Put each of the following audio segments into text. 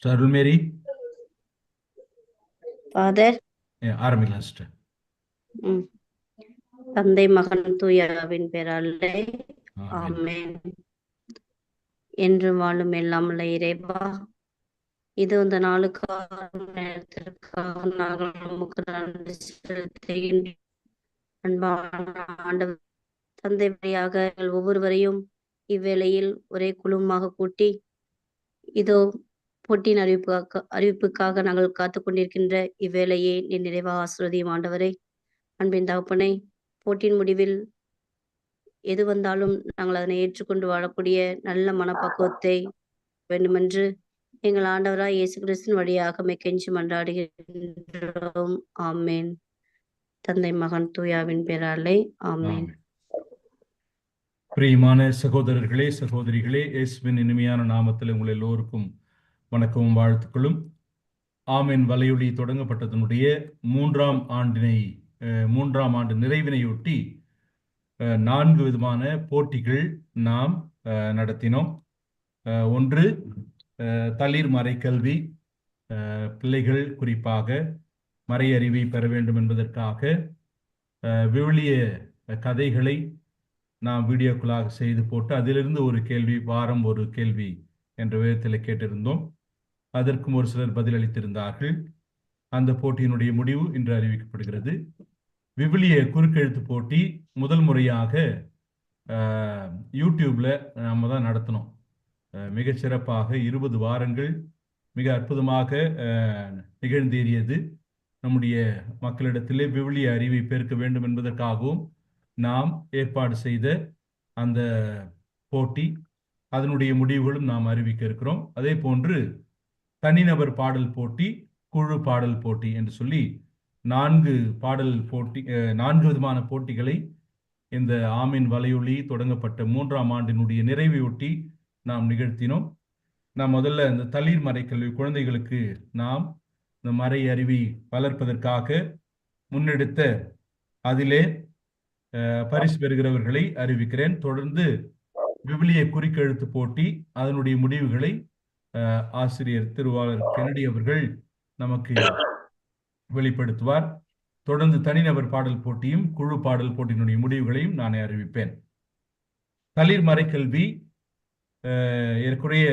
Starul Mary? Father? Yeah, army last. Mm. தந்தை மகன் தூயாவின் Amen. ஆமென். என்று வாழும் எல்லாம் உள்ள இறைவா. இது இந்த நாளுக்காக நேரத்திற்காக நாங்கள் உமக்கு நன்றி செலுத்துகின்றோம். அன்பான ஆண்டவர் தந்தை வழியாக எங்கள் ஒவ்வொருவரையும் இவ்வேளையில் ஒரே குழுமமாக கூட்டி இதோ போட்டியின் அறிவிப்புக்காக அறிவிப்புக்காக நாங்கள் காத்து கொண்டிருக்கின்ற இவ்வேளையை நீ நிறைவாக ஆசிர்வதியும் ஆண்டவரை. அன்பின் தகப்பனை போட்டியின் முடிவில் எது வந்தாலும் நாங்கள் அதனை ஏற்றுக்கொண்டு வாழக்கூடிய நல்ல மனப்பக்குவத்தை வேண்டுமென்று எங்கள் ஆண்டவராய் இயேசு கிறிஸ்தின் வழியாக மெக்கெஞ்சி மன்றாடுகின்றோம். ஆமேன். தந்தை மகன் தூயாவின் பேராலே ஆமேன். பிரியமான சகோதரர்களே சகோதரிகளே இயேசுவின் இனிமையான நாமத்தில் உங்கள் எல்லோருக்கும் வணக்கமும் வாழ்த்துக்களும். ஆமென். வலையொலி தொடங்கப்பட்டதனுடைய மூன்றாம் ஆண்டினை மூன்றாம் ஆண்டு நிறைவினையொட்டி நான்கு விதமான போட்டிகள் நாம் நடத்தினோம். ஒன்று தளிர் மறைக்கல்வி பிள்ளைகள் குறிப்பாக மறை அறிவை பெற வேண்டும் என்பதற்காக விவிலிய கதைகளை நாம் வீடியோக்களாக செய்து போட்டு அதிலிருந்து ஒரு கேள்வி வாரம் ஒரு கேள்வி என்ற விதத்தில் கேட்டிருந்தோம். அதற்கும் ஒரு சிலர் பதிலளித்திருந்தார்கள். அந்த போட்டியினுடைய முடிவு இன்று அறிவிக்கப்படுகிறது. விவிலிய குறுக்கெழுத்து போட்டி முதல் முறையாக யூடியூப்ல நம்ம தான் நடத்தினோம். மிக சிறப்பாக இருபது வாரங்கள் மிக அற்புதமாக நிகழ்ந்தேறியது. நம்முடைய மக்களிடத்திலே விவிலிய அறிவை பெருக்க வேண்டும் என்பதற்காகவும் நாம் ஏற்பாடு செய்த அந்த போட்டி அதனுடைய முடிவுகளும் நாம் அறிவிக்க இருக்கிறோம். அதே போன்று தனிநபர் பாடல் போட்டி குழு பாடல் போட்டி என்று சொல்லி நான்கு பாடல் போட்டி அஹ், நான்கு விதமான போட்டிகளை இந்த ஆமீன் வலையொலி தொடங்கப்பட்ட மூன்றாம் ஆண்டினுடைய நிறைவையொட்டி நாம் நிகழ்த்தினோம். நாம் முதல்ல இந்த தளிர் மறைக்கல்வி குழந்தைகளுக்கு நாம் இந்த மறை அருவி வளர்ப்பதற்காக முன்னெடுத்த அதிலே பரிசு பெறுகிறவர்களை அறிவிக்கிறேன். தொடர்ந்து விவிலிய குறிக்கெழுத்து போட்டி அதனுடைய முடிவுகளை ஆசிரியர் திருவாளர் கெனடி அவர்கள் நமக்கு வெளிப்படுத்துவார். தொடர்ந்து தனிநபர் பாடல் போட்டியும் குழு பாடல் போட்டியினுடைய முடிவுகளையும் நான் அறிவிப்பேன். தளிர் மறைக்கல்வி ஏற்குறைய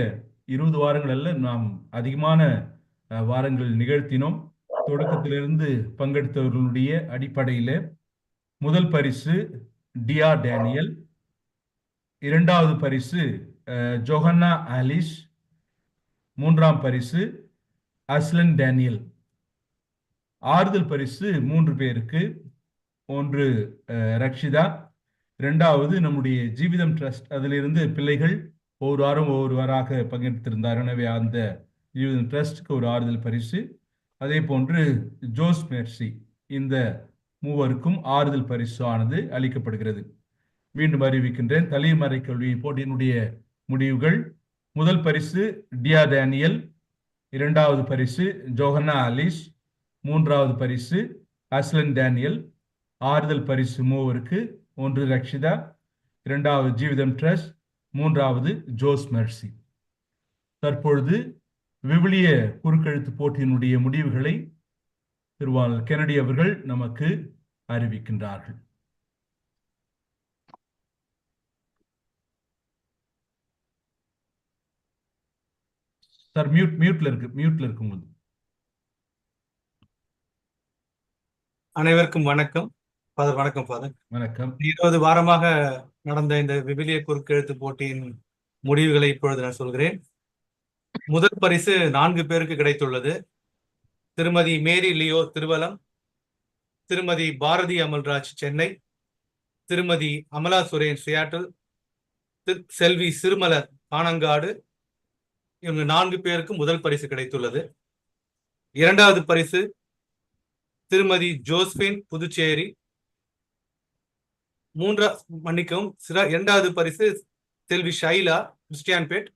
இருபது வாரங்கள் அல்ல நாம் அதிகமான வாரங்கள் நிகழ்த்தினோம். தொடக்கத்திலிருந்து பங்கெடுத்தவர்களுடைய அடிப்படையில் முதல் பரிசு டியா டேனியல் இரண்டாவது பரிசு ஜொஹன்னா ஆலிஸ் மூன்றாம் பரிசு அஸ்லன் டேனியல். ஆறுதல் பரிசு மூன்று பேருக்கு. ஒன்று ரக்ஷிதா. ரெண்டாவது நம்முடைய ஜீவிதம் ட்ரஸ்ட். அதிலிருந்து பிள்ளைகள் ஒவ்வொரு வாரம் ஒவ்வொரு வாராக பங்கெடுத்திருந்தார். எனவே அந்த ஜீவிதம் ட்ரஸ்டுக்கு ஒரு ஆறுதல் பரிசு. அதே போன்று ஜோஸ் மெர்சி இந்த மூவருக்கும் ஆறுதல் பரிசு ஆனது அளிக்கப்படுகிறது. மீண்டும் அறிவிக்கின்றேன் தலைமறை கல்வி போட்டியினுடைய முடிவுகள். முதல் பரிசு டியா டேனியல். இரண்டாவது பரிசு ஜோஹன்னா அலிஸ். மூன்றாவது பரிசு அஸ்லன் டேனியல். ஆறுதல் பரிசு மூவருக்கு ஒன்று ரக்ஷிதா இரண்டாவது ஜீவிதம் ட்ரஸ்ட் மூன்றாவது ஜோஸ் மெர்சி. தற்பொழுது விவிலிய குறுக்கெழுத்து போட்டியினுடைய முடிவுகளை திருவாளர் கெனடி அவர்கள் நமக்கு அறிவிக்கின்றார்கள். சார் மியூட் மியூட்ல இருக்கு மியூட்ல இருக்கு உங்களுக்கு. அனைவருக்கும் வணக்கம். ஃபாதர் வணக்கம் ஃபாதர். வணக்கம். இருபது வாரமாக நடந்த இந்த விவிலிய குறுக்கெழுத்து போட்டியின் முடிவுகளை இப்பொழுது நான் சொல்கிறேன். முதல் பரிசு நான்கு பேருக்கு கிடைத்துள்ளது. திருமதி மேரி லியோ திருவலம் திருமதி பாரதி அமல்ராஜ் சென்னை திருமதி அமலா சுரேன் சியாட்டில் செல்வி சிறுமலர் ஆனங்காடு இவங்க நான்கு பேருக்கு முதல் பரிசு கிடைத்துள்ளது. இரண்டாவது பரிசு திருமதி ஜோஸ்பின் புதுச்சேரி. மூன்றா மன்னிக்கவும் சிற இரண்டாவது பரிசு செல்வி ஷைலா கிறிஸ்டியான்பேட்.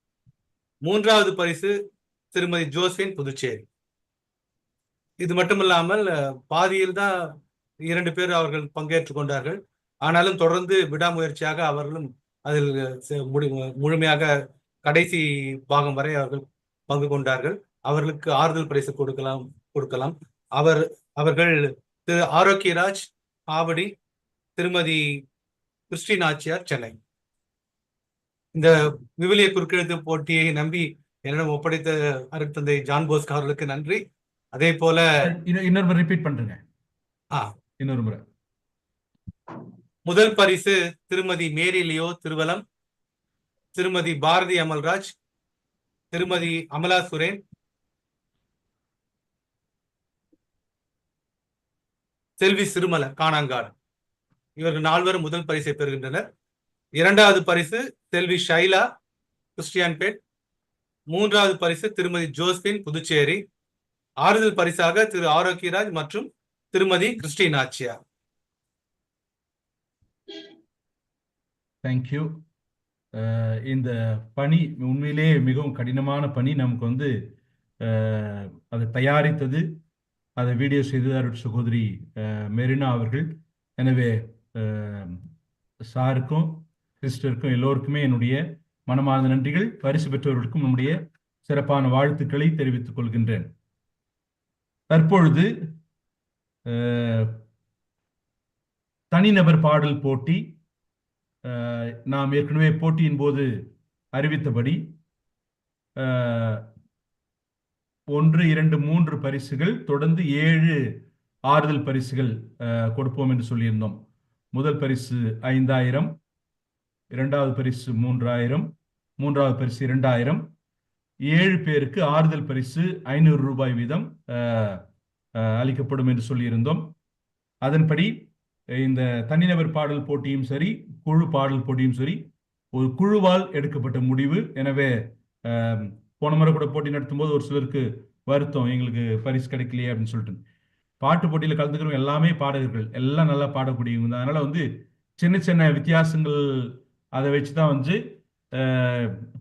மூன்றாவது பரிசு திருமதி ஜோஸ்பின் புதுச்சேரி. இது மட்டுமில்லாமல் பாதியில் தான் இரண்டு பேர் அவர்கள் பங்கேற்றுக் கொண்டார்கள். ஆனாலும் தொடர்ந்து விடாமுயற்சியாக அவர்களும் அதில் முழுமையாக கடைசி பாகம் வரை அவர்கள் பங்கு கொண்டார்கள். அவர்களுக்கு ஆறுதல் பரிசு கொடுக்கலாம் கொடுக்கலாம். அவர் அவர்கள் திரு ஆரோக்கியராஜ் ஆவடி திருமதி கிறிஸ்டின் ஆச்சியார் சென்னை. இந்த விவிலிய குறுக்கெழுத்து போட்டியை நம்பி என்னிடம் ஒப்படைத்த அருட்தந்தை ஜான் போஸ்க் அவர்களுக்கு நன்றி. அதே போல இன்னொ- இன்னொரு முறை ரிப்பீட் பண்றேங்க. ஆ. இன்னொரு முறை. முதல் பரிசு திருமதி மேரி லியோ திருவலம் திருமதி பாரதி அமல்ராஜ் திருமதி அமலா சுரேன் செல்வி சிறுமல காணாங்காடு இவர்கள் நால்வரும் முதல் பரிசை பெறுகின்றனர். இரண்டாவது பரிசு செல்வி ஷைலா கிறிஸ்டியான்பேட். மூன்றாவது பரிசு திருமதி ஜோஸ்பின் புதுச்சேரி. ஆறுதல் பரிசாக திரு ஆரோக்கியராஜ் மற்றும் திருமதி கிறிஸ்டின் ஆச்சியா தேங்க்யூ uh, இந்த பணி உண்மையிலேயே மிகவும் கடினமான பணி. நமக்கு வந்து uh, அதை தயாரித்தது அதை வீடியோ செய்ததார் அருட் சகோதரி மெரினா அவர்கள். எனவே சாருக்கும் சிஸ்டருக்கும் எல்லோருக்குமே என்னுடைய மனமார்ந்த நன்றிகள். பரிசு பெற்றவர்களுக்கும் நம்முடைய சிறப்பான வாழ்த்துக்களை தெரிவித்துக் கொள்கின்றேன். தற்பொழுது தனிநபர் பாடல் போட்டி நாம் ஏற்கனவே போட்டியின் போது அறிவித்தபடி ஒன்று இரண்டு மூன்று பரிசுகள் தொடர்ந்து ஏழு ஆறுதல் பரிசுகள் கொடுப்போம் என்று சொல்லியிருந்தோம். முதல் பரிசு ஐந்தாயிரம் இரண்டாவது பரிசு மூன்றாயிரம் மூன்றாவது பரிசு இரண்டாயிரம். ஏழு பேருக்கு ஆறுதல் பரிசு ஐநூறு ரூபாய் வீதம் அளிக்கப்படும் என்று சொல்லியிருந்தோம். அதன்படி இந்த தனிநபர் பாடல் போட்டியும் சரி குழு பாடல் போட்டியும் சரி ஒரு குழுவால் எடுக்கப்பட்ட முடிவு. எனவே போன முறை கூட போட்டி நடத்தும் போது ஒரு சிலருக்கு வருத்தம் எங்களுக்கு பரிசு கிடைக்கலையே அப்படின்னு சொல்லிட்டு. பாட்டு போட்டியில் கலந்துக்கிறவங்க எல்லாமே பாடகர்கள். எல்லாம் நல்லா பாடக்கூடியவங்க அதனால வந்து சின்ன சின்ன வித்தியாசங்கள் அதை வச்சு தான் வந்து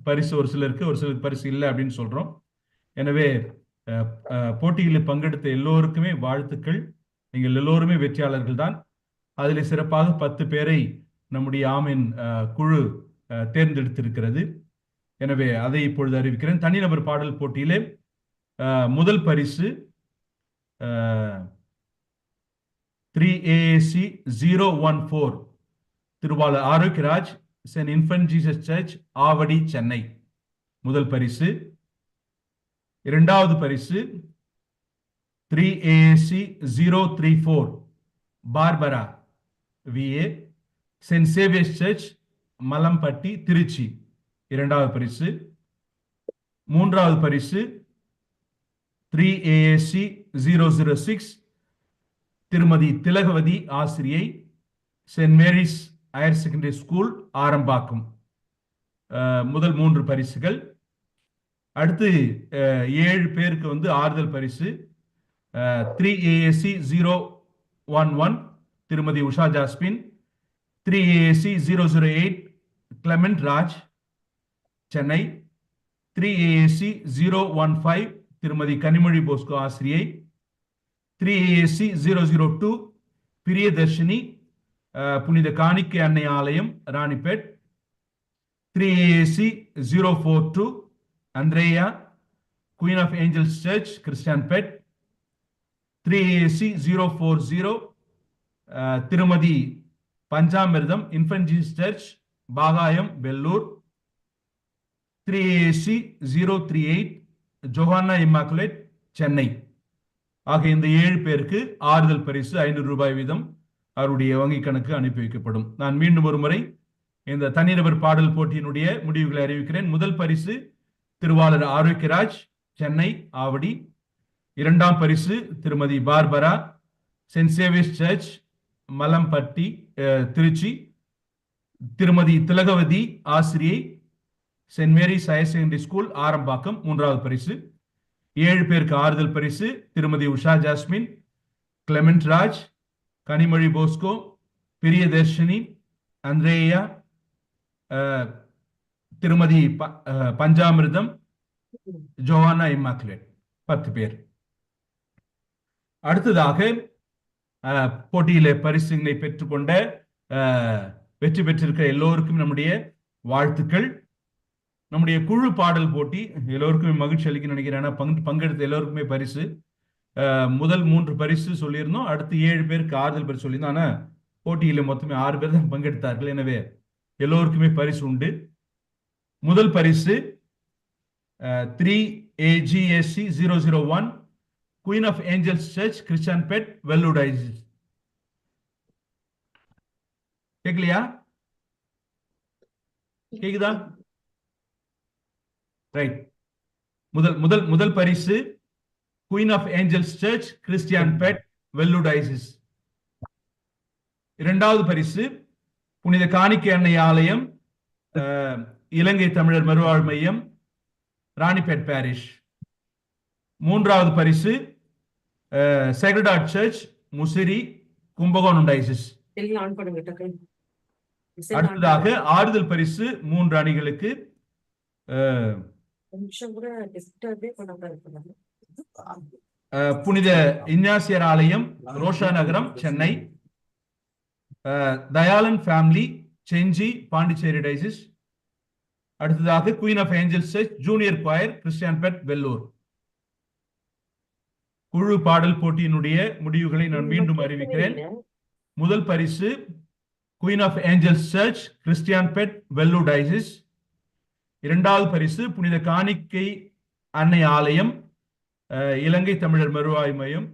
பரிசு ஒரு சிலருக்கு ஒரு சிலருக்கு பரிசு இல்லை அப்படின்னு சொல்கிறோம் எனவே போட்டியில் பங்கெடுத்த எல்லோருக்குமே வாழ்த்துக்கள். நீங்கள் எல்லோருமே வெற்றியாளர்கள் தான். அதில் சிறப்பாக பத்து பேரை நம்முடைய ஆமின் குழு தேர்ந்தெடுத்திருக்கிறது. எனவே அதை இப்பொழுது அறிவிக்கிறேன். தனிநபர் பாடல் போட்டியிலே முதல் பரிசு three AAC zero one four திருவாளர் Arokiyaraj Saint Infant Jesus church Avadi Chennai. முதல் பரிசு. இரண்டாவது பரிசு three AAC zero three four Barbara VA Saint Xavier's church Malampatti Trichy. இரண்டாவது பரிசு. மூன்றாவது பரிசு three ASC zero zero six திருமதி திலகவதி ஆசிரியை Saint Mary's higher secondary school Arambakkam. முதல் மூன்று பரிசுகள். அடுத்து ஏழு பேருக்கு வந்து ஆறுதல் பரிசு. Three ASC zero one one திருமதி Usha Jasmine three ASC zero zero eight Clement Raj Chennai three ASC zero one five திருமதி கனிமொழி போஸ்கோ ஆசிரியை three ASC zero zero two Priyadharshini புனித காணிக்கை அன்னை ஆலயம் Ranipet three ASC zero four two Andrea Queen of Angels church Christianpet three ASC zero four zero திருமதி Panchamirtham இன்ஃபன்ஜி church Bagayam Vellore three AC zero three eight Johanna Immaculate Chennai. ஆக இந்த ஏழு பேருக்கு ஆறுதல் பரிசு ஐநூறு ரூபாய் வீதம் அவருடைய வங்கிக் கணக்கு அனுப்பி வைக்கப்படும். நான் மீண்டும் ஒரு முறை இந்த தனிநபர் பாடல் போட்டியினுடைய முடிவுகளை அறிவிக்கிறேன். முதல் பரிசு திருவாளர் ஆரோக்கியராஜ் சென்னை ஆவடி. இரண்டாம் பரிசு திருமதி Barbara Saint Xavier's church Malampatti Trichy. திருமதி திலகவதி ஆசிரியை Saint Mary's higher secondary school Arambakkam மூன்றாவது பரிசு. ஏழு பேருக்கு ஆறுதல் பரிசு. திருமதி Usha Jasmine Clement Raj Kanimozhi Bosco Priyadharshini Andrea திருமதி ப- பஞ்சாமிர்தம் ஜோவானா இம்மாக்குலேட் பத்து பேர். அடுத்ததாக போட்டியில பரிசுகளை பெற்றுக்கொண்ட வெற்றி பெற்றிருக்கிற எல்லோருக்கும் நம்முடைய வாழ்த்துக்கள். நம்முடைய குழு பாடல் போட்டி எல்லோருக்குமே மகிழ்ச்சி அளிக்க நினைக்கிறேன். ஏன்னா பங்கு பங்கெடுத்த எல்லோருக்குமே பரிசு. முதல் மூன்று பரிசு சொல்லியிருந்தோம். அடுத்து ஏழு பேருக்கு ஆறுதல் பரிசு சொல்லியிருந்தோம். ஆனால் போட்டியில் மொத்தமே ஆறு பேர் தான் பங்கெடுத்தார்கள். எனவே எல்லோருக்குமே பரிசு உண்டு. முதல் பரிசு three AGSC zero zero one Queen of Angels church Christianpet வெல்லுடைஸ் கேட்கலையா கேக்குதா? ரைட் முதல் முதல் முதல் பரிசு Queen of Angels church Christianpet வெல்லூட் ஐசிஸ் இரண்டாவது பரிசு புனித காணிக்கை அன்னை ஆலயம் இலங்கை தமிழர் மறுவாழ் மையம் ராணிபேட் பாரிஷ் மூன்றாவது பரிசு Sacred Heart church Musiri Kumbakonam diocese அடுத்ததாக. ஆறுதல் பரிசு மூன்று அணிகளுக்கு நிமிஷம் கூட டிஸ்டர்பே பண்ணாம இருக்கணும் அஹ், புனித இஞ்ஞாசியர் ஆலயம் ரோஷா நகரம் சென்னை. அஹ், தயாளன் ஃபேமிலி செஞ்சி பாண்டிச்சேரி டைசிஸ் அடுத்ததாக Queen of Angels church junior choir Christianpet Vellore குழு பாடல் போட்டியினுடைய முடிவுகளை நான் மீண்டும் அறிவிக்கிறேன். முதல் பரிசு Queen of Angels church Christianpet Vellore diocese இரண்டாவது பரிசு புனித காணிக்கை அன்னை ஆலயம் இலங்கை தமிழர் மறுவாய் மையம்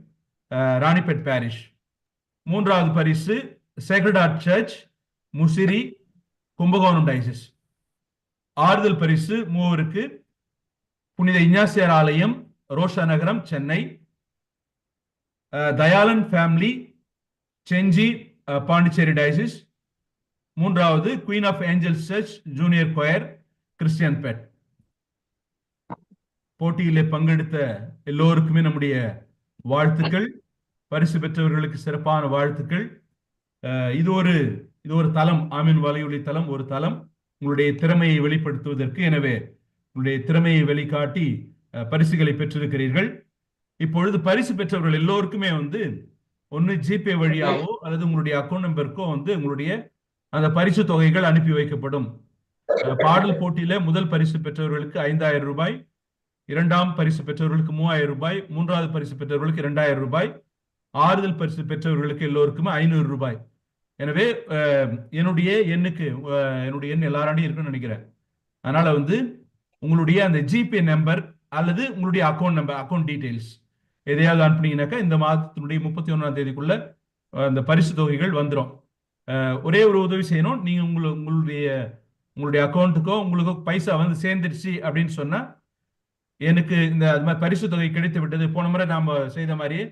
ராணிபெட் பாரிஷ். மூன்றாவது பரிசு Sacred Heart church Musiri Kumbakonam diocese. ஆறுதல் பரிசு மூவருக்கு புனித இஞ்ஞாசியார் ஆலயம் ரோஷா நகரம் Chennai. Dayalan Dayalan family Gingee Pondicherry diocese. மூன்றாவது Queen of Angels church junior choir. Christianpet போட்டியிலே பங்கெடுத்த எல்லோருக்குமே நம்முடைய வாழ்த்துக்கள். பரிசு பெற்றவர்களுக்கு சிறப்பான வாழ்த்துக்கள். இது ஒரு இது ஒரு தளம் ஆமீன். வலையொலி தளம் ஒரு தளம் உங்களுடைய திறமையை வெளிப்படுத்துவதற்கு எனவே உங்களுடைய திறமையை வெளிக்காட்டி பரிசுகளை பெற்றிருக்கிறீர்கள். இப்பொழுது பரிசு பெற்றவர்கள் எல்லோருக்குமே வந்து ஒன்று ஜிபே வழியாவோ அல்லது உங்களுடைய அக்கௌண்ட் நம்பருக்கோ வந்து உங்களுடைய அந்த பரிசு தொகைகள் அனுப்பி வைக்கப்படும். பாடல் போட்டியில முதல் பரிசு பெற்றவர்களுக்கு ஐந்தாயிரம் ரூபாய் இரண்டாம் பரிசு பெற்றவர்களுக்கு மூவாயிரம் ரூபாய் மூன்றாவது பரிசு பெற்றவர்களுக்கு இரண்டாயிரம் ரூபாய் ஆறுதல் பரிசு பெற்றவர்களுக்கு எல்லோருக்குமே ஐநூறு ரூபாய். எனவே என்னுடைய எண்ணுக்கு என்னுடைய எண் எல்லாராண்டையும் இருக்குன்னு நினைக்கிறேன். அதனால வந்து உங்களுடைய அந்த ஜிபே நம்பர் அல்லது உங்களுடைய அக்கௌண்ட் நம்பர் அக்கௌண்ட் டீடைல்ஸ் எதையாவது அனுப்புனீங்கன்னாக்கா இந்த மாதத்தினுடைய முப்பத்தி ஒன்றாம் தேதிக்குள்ள அந்த பரிசு தொகைகள் வந்துடும் ஒரே ஒரு உதவி செய்யணும். நீங்க உங்களை உங்களுடைய உங்களுடைய அக்கௌண்ட்டுக்கோ உங்களுக்கோ பைசா வந்து சேர்ந்துருச்சு அப்படின்னு சொன்னா எனக்கு இந்த அது மாதிரி பரிசு தொகை கிடைத்து விட்டது. போன முறை நாம செய்த மாதிரியே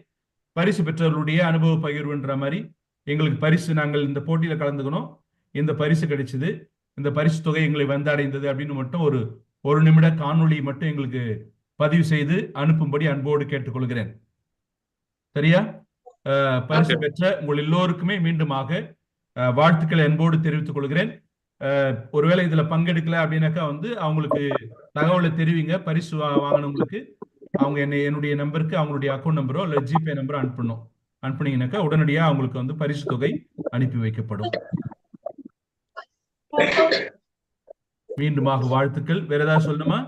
பரிசு பெற்றவர்களுடைய அனுபவ பகிர்வுன்ற மாதிரி எங்களுக்கு பரிசு நாங்கள் இந்த போட்டியில கலந்துக்கணும். இந்த பரிசு கிடைச்சது. இந்த பரிசு தொகை எங்களை வந்தடைந்தது அப்படின்னு மட்டும் ஒரு ஒரு நிமிட காணொளி மட்டும் எங்களுக்கு பதிவு செய்து அனுப்பும்படி அன்போடு கேட்டுக்கொள்கிறேன். சரியா? பரிசு பெற்ற உங்கள் எல்லோருக்குமே மீண்டுமாக வாழ்த்துக்களை அன்போடு தெரிவித்துக் கொள்கிறேன். ஒருவேளை இதுல பங்கெடுக்கல அப்படின்னாக்கா வந்து அவங்களுக்கு தகவலை தெரிவிங்க. பரிசு வாங்கினவங்களுக்கு அவங்க என்னை என்னுடைய நம்பருக்கு அவங்களுடைய அக்கௌண்ட் நம்பரோ அல்ல ஜிபே நம்பரோ அனுப்பணும். அனுப்புனீங்கன்னாக்கா உடனடியா அவங்களுக்கு வந்து பரிசு தொகை அனுப்பி வைக்கப்படும். மீண்டுமாக வாழ்த்துக்கள். வேற ஏதாவது சொல்லணுமா?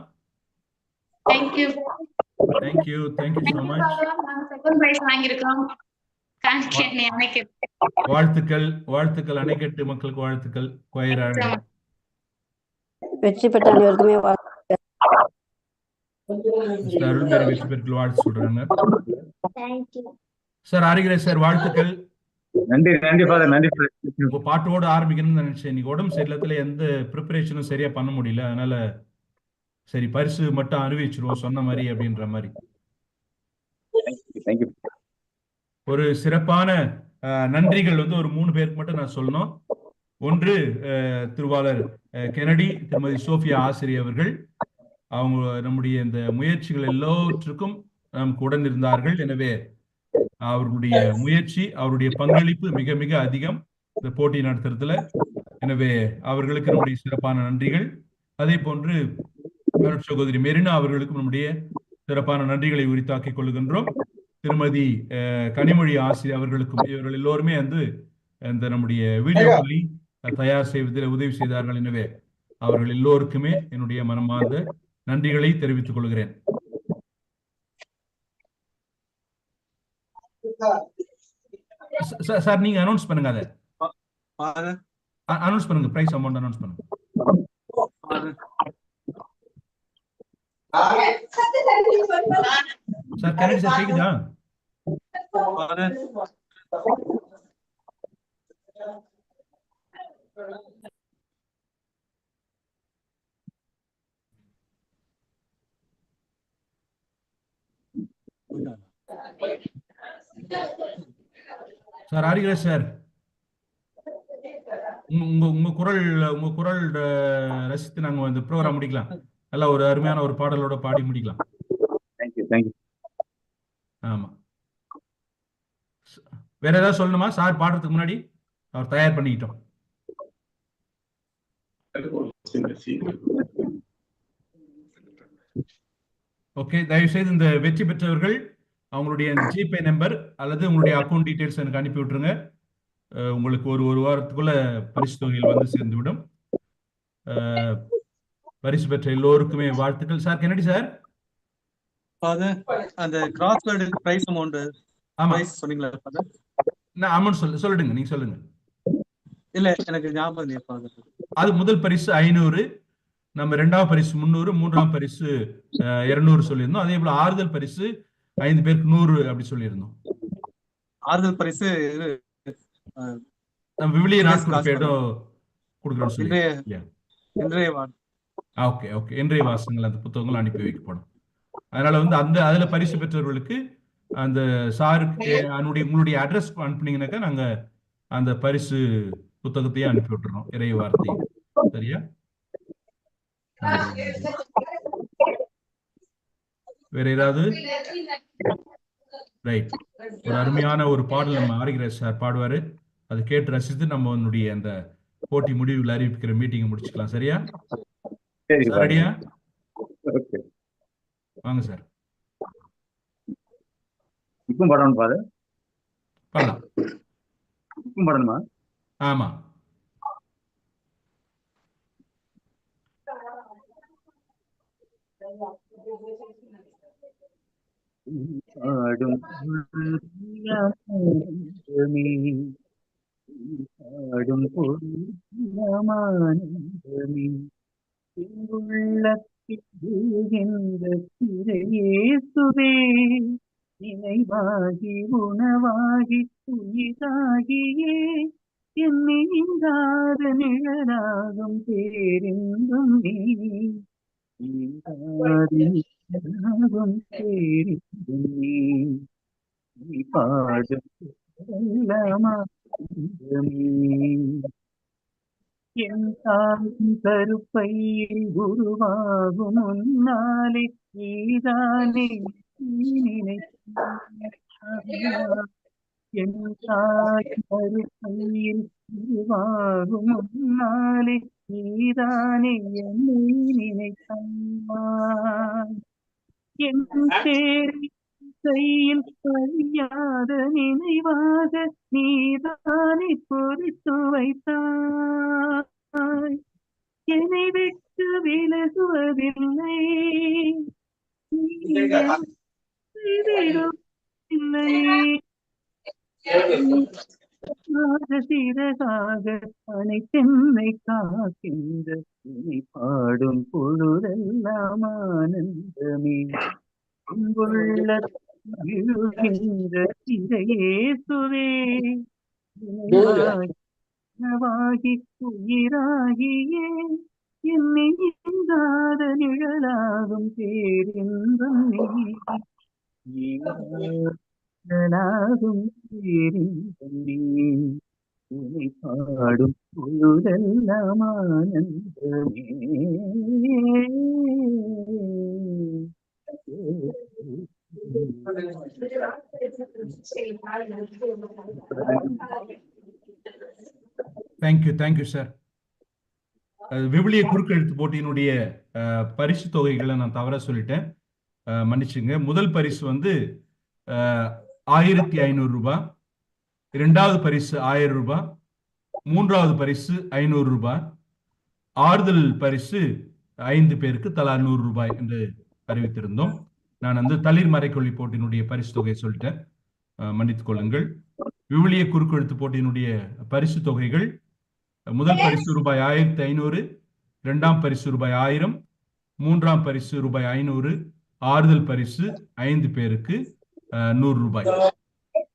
Thank you thank you thank you so much second prize வாங்கியிருக்கோம். வாழ்த்துக்கள் வாழ்த்துக்கள் அணைக்கட்டு மக்களுக்கு வாழ்த்துக்கள். கொயர் வெற்றி பெற்ற அனைவருக்குமே. அருள்மேரி வெற்றி பெற்று வாழ்த்து சொல்றாங்க. சார் ஆரிகரேஷ் சார் வாழ்த்துக்கள். நன்றி நன்றி ஃபாதர் நன்றி உங்க பாட்டோட ஆரம்பிக்கணும்னு நினைச்சேன். இன்னைக்கு உடம்பு சரியில்லத்துல எந்த ப்ரிப்பரேஷனும் சரியா பண்ண முடியல. அதனால சரி பரிசு மட்டும் அறிவிச்சிருவோம் சொன்ன மாதிரி அப்படின்ற மாதிரி. தேங்க்யூ ஒரு சிறப்பான நன்றிகள் வந்து ஒரு மூணு பேருக்கு மட்டும் நான் சொல்லணும். ஒன்று திருவாளர் அஹ், கெனடி திருமதி சோஃபியா ஆசிரியர் அவர்கள். அவங்க நம்முடைய இந்த முயற்சிகள் எல்லோற்றுக்கும் நமக்கு உடன் இருந்தார்கள் எனவே அவர்களுடைய முயற்சி அவருடைய பங்களிப்பு மிக மிக அதிகம் இந்த போட்டி நடத்துறதுல. எனவே அவர்களுக்கு நம்முடைய சிறப்பான நன்றிகள். அதே போன்று சகோதரி மெரினா அவர்களுக்கும் நம்முடைய சிறப்பான நன்றிகளை உரித்தாக்கிக் கொள்கின்றோம். திருமதி கனிமொழி ஆசிரியர் அவர்களுக்கும் இவர்கள் எல்லோருமே வந்து இந்த நம்முடைய வீடியோக்களை தயார் செய்வதில் உதவி செய்தார்கள். எனவே அவர்கள் எல்லோருக்குமே என்னுடைய மனமார்ந்த நன்றிகளை தெரிவித்துக் கொள்கிறேன். சார் நீங்க அனௌன்ஸ் பண்ணுங்க அதை. அனௌன்ஸ் பண்ணுங்க. பிரைஸ் அமௌண்ட் அனௌன்ஸ் பண்ணுங்க. சார் கரெக்ட் சார் கேக்குதா? Sir Arigaraj sir. உங்க உங்க உங்க குரல் உங்க குரல் ரசித்து நாங்க வந்து ப்ரோக்ராம் முடிக்கலாம். நல்ல ஒரு அருமையான ஒரு பாடலோட பாடி முடிக்கலாம் தேங்க்யூ தேங்க்யூ ஆமா ச- வேற ஏதாவது சொல்லணுமா? சார் பாடுறதுக்கு முன்னாடி அவர் தயார் பண்ணிக்கிட்டோம். ஓகே தயவு செய்து இந்த வெற்றி பெற்றவர்கள் அவங்களுடைய ஜிபே நம்பர் அல்லது உங்களுடைய அக்கௌண்ட் டீடைல்ஸ் எனக்கு அனுப்பி விட்டுருங்க. உங்களுக்கு ஒரு ஒரு வாரத்துக்குள்ள பரிசு தொகையில் வந்து சேர்ந்துவிடும். பரிசு பெற்ற எல்லோருக்குமே வாழ்த்துக்கள். Sir Kennedy sir? அந்த கிராஸ்வேர்டு பிரைஸ் அமௌண்ட் ஆமா. சொன்னீங்களா நான் அமௌண்ட் சொல்லு சொல்லிடுங்க நீங்க சொல்லுங்க. இல்ல எனக்கு ஞாபகம் அது முதல் பரிசு ஐநூறு நம்ம ரெண்டாவது பரிசு முந்நூறு மூன்றாம் பரிசு இருநூறு சொல்லியிருந்தோம். அதே போல ஆறுதல் பரிசு ஐந்து பேருக்கு நூறு அப்படி சொல்லியிருந்தோம். ஆறுதல் பரிசு நம்ம விவிலிய Yes, நாட்கள் காசு பேரும் கொடுக்குறோம்னு சொல்லி. இன்றைய ஓகே ஓகே இன்றைய வாசகங்கள் அந்த புத்தகங்கள் அனுப்பி வைக்கப்படும். அதனால வந்து அந்த அதுல பரிசு பெற்றவர்களுக்கு அந்த சாருக்கு அதனுடைய உங்களுடைய அட்ரஸ் அனுப்புனீங்கன்னாக்கா நாங்க அந்த பரிசு புத்தகத்தையே அனுப்பி விட்டுறோம். இறை வார்த்தை சரியா. வேற ஏதாவது? ரைட் ஒரு அருமையான ஒரு பாடல் நம்ம ஆரிகிராஜ் சார் பாடுவாரு. அதை கேட்டு ரசித்து நம்ம நம்மளுடைய அந்த போட்டி முடிவில் அறிவிக்கிற மீட்டிங்கை முடிச்சுக்கலாம். சரியா? சரி சார் ரெடியா ஓகே வாங்க சார் இப்போ பாடணும் பாரு பண்ணலாம் இப்போ பாடணுமா? ஆமா. பாடும் உள்ளமே பாடும் பொருளானந்தமே உள்ளத்தின் சிறையேசுவே நினைவாகி உணவாகி உயிராகியே என்னை நீங்காத நிழலாகும் பேரின்பம் நீ. நீங்காத நிழலாகும் பேரின்பம் நீ. பாடும் என் தாயின் கருப்பையில் உருவாகும் முன்னாலே நீதானே. நீ நினைத்தாய். முன்னாலே நீதானே என்னை நினைத்தாய் என் பேரை பழியாத நினைவாக நீதானே பொறுத்து வைத்தாய் என்னை விட்டு விலகுவதில்லை நீ அனைத்தென்னை காக்கின்ற உன்னை பாடும் பொழுதெல்லாம் ஆனந்தமே. அன்புள்ள விழுகின்ற இறையேசுவே நினைவாகி உயிராகியே என்னை நீங்காத நிழலாகும் பேரின்பம் நீ. பாடும் பொழுதெல்லாம் ஆனந்தமே. தேங்க்யூ தேங்க்யூ சார் விவிலிய குறுக்கெழுத்து போட்டியினுடைய பரிசு தொகைகளை நான் தவற சொல்லிட்டேன். மன்னிச்சுங்க முதல் பரிசு வந்து ஆயிரத்தி ஐநூறு ரூபாய் இரண்டாவது பரிசு ஆயிரம் ரூபாய் மூன்றாவது பரிசு ஐநூறு ரூபாய் ஆறுதல் பரிசு ஐந்து பேருக்கு தலா நூறு ரூபாய் என்று அறிவித்திருந்தோம். நான் வந்து தளிர் மறைக்கொள்ளி போட்டியினுடைய பரிசு தொகையை சொல்லிட்டேன். மன்னித்துக் கொள்ளுங்கள். விவிலிய குறுக்கெழுத்து போட்டியினுடைய பரிசு தொகைகள் முதல் பரிசு ரூபாய் ஆயிரத்தி ஐநூறு இரண்டாம் பரிசு ரூபாய் ஆயிரம் மூன்றாம் பரிசு ரூபாய் ஐநூறு ஆறுதல் பரிசு ஐந்து பேருக்கு அஹ், நூறு ரூபாய்.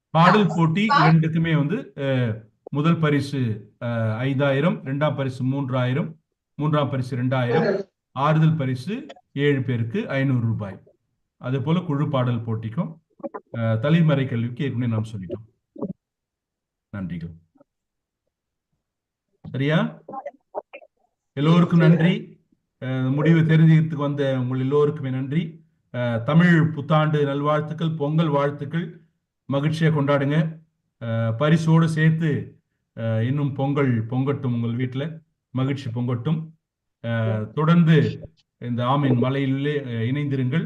பாடல் போட்டி இரண்டுக்குமே வந்து முதல் பரிசு ஐந்தாயிரம் இரண்டாம் பரிசு மூன்றாயிரம் மூன்றாம் பரிசு இரண்டாயிரம் ஆறுதல் பரிசு ஏழு பேருக்கு ஐநூறு ரூபாய். அதே போல குழு பாடல் போட்டிக்கும் தலைமறை கல்விக்கு ஏற்கனவே நாம் சொல்லிட்டோம். நன்றிகள். சரியா? எல்லோருக்கும் நன்றி. அஹ், முடிவு தெரிஞ்சுக்கிறதுக்கு வந்த உங்கள் எல்லோருக்குமே நன்றி. தமிழ் புத்தாண்டு நல்வாழ்த்துக்கள் பொங்கல் வாழ்த்துக்கள். மகிழ்ச்சியை கொண்டாடுங்க. அஹ், பரிசோடு சேர்த்து அஹ், இன்னும் பொங்கல் பொங்கட்டும் உங்கள் வீட்டில் மகிழ்ச்சி பொங்கட்டும். தொடர்ந்து இந்த ஆமீன் மலையிலே இணைந்திருங்கள்.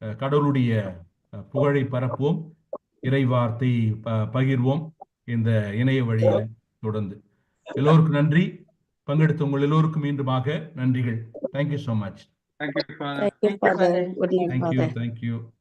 அஹ், கடவுளுடைய புகழை பரப்புவோம். இறை வார்த்தை ப- பகிர்வோம். இந்த இணைய வழியில் தொடர்ந்து. எல்லோருக்கும் நன்றி. பங்கெடுத்த உங்கள் எல்லோருக்கும் மீண்டுமாக நன்றிகள். Thank you so much Thank you, Father. Thank you, Father. Good night, Father. Thank you, thank you.